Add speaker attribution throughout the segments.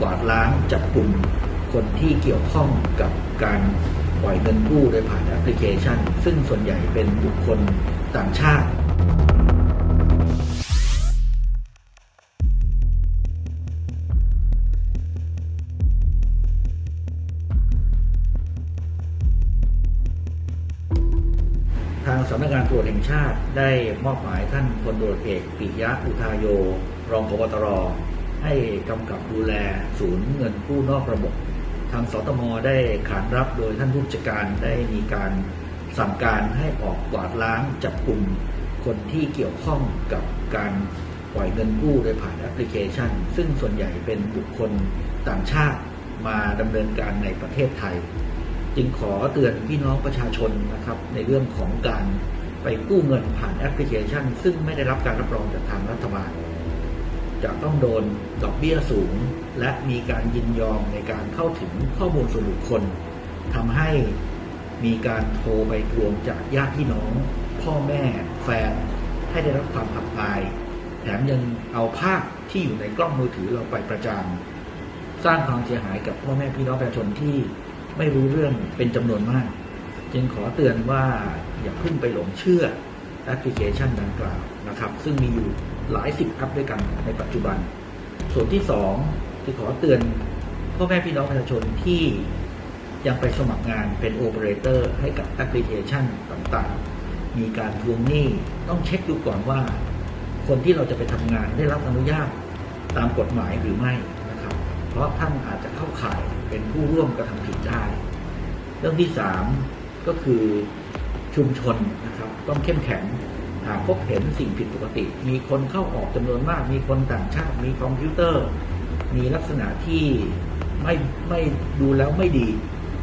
Speaker 1: กวาดล้างจับกลุ่มคนที่เกี่ยวข้องกับการปล่อยเงินกู้โดยผ่านแอปพลิเคชัน ซึ่งส่วนใหญ่เป็นบุคคลต่างชาติทางสำนักงานตรวจแห่งชาติได้มอบหมายท่านพลตรวจเอกปิยะอุทายโย รองพบตร ให้กำกับดูแลศูนย์เงินกู้นอกระบบ ทางสตมได้ขานรับโดยท่านผู้จัดการได้มีการสั่งการให้ออกกวาดล้างจับกลุ่มคนที่เกี่ยวข้องกับการปล่อยเงินกู้โดยผ่านแอปพลิเคชัน ซึ่งส่วนใหญ่เป็นบุคคลต่างชาติมาดำเนินการในประเทศไทย จึงขอเตือนพี่น้องประชาชนนะครับในเรื่องของการไปกู้เงินผ่านแอปพลิเคชัน ซึ่งไม่ได้รับการรับรองจากทางรัฐบาล จะต้องโดนดอกเบี้ยสูง และมีการยินยอมในการเข้าถึงข้อมูลส่วนบุคคลทำให้มีการโทรไปทวงจากญาติพี่น้อง พ่อแม่แฟน ให้ได้รับความอับอาย แถมยังเอาภาพที่อยู่ในกล้องมือถือเราไปประจานสร้างความเสียหายกับพ่อแม่พี่น้องประชาชนที่ไม่รู้เรื่องเป็นจำนวนมาก จึงขอเตือนว่าอย่าเพิ่งไปหลงเชื่อแอปพลิเคชันดังกล่าวนะครับ ซึ่งมีอยู่ หลายสิบแอปด้วยกันในปัจจุบัน ส่วนที่สองคือขอเตือนพ่อแม่พี่น้องประชาชนที่ยังไปสมัครงานเป็นโอเปอเรเตอร์ให้กับแอปพลิเคชันต่างๆ มีการทวงหนี้ต้องเช็คดูก่อนว่า คนที่เราจะไปทำงานได้รับอนุญาตตามกฎหมายหรือไม่นะครับ เพราะท่านอาจจะเข้าข่ายเป็นผู้ร่วมกระทำผิดได้ เรื่องที่สามก็คือชุมชนนะครับต้องเข้มแข็ง หากพบเห็นสิ่งผิดปกติ มีคนเข้าออกจำนวนมาก มีคนต่างชาติ มีคอมพิวเตอร์ มีลักษณะที่ไม่ไม่ดูแล้วไม่ดี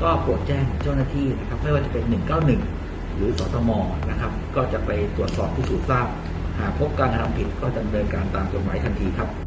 Speaker 1: ก็โปรดแจ้งเจ้าหน้าที่นะครับ ไม่ว่าจะเป็น 191 หรือสตมนะครับ ก็จะไปตรวจสอบพิสูจน์ทราบ หากพบการกระทำผิดก็ดำเนินการตามกฎหมายทันทีครับ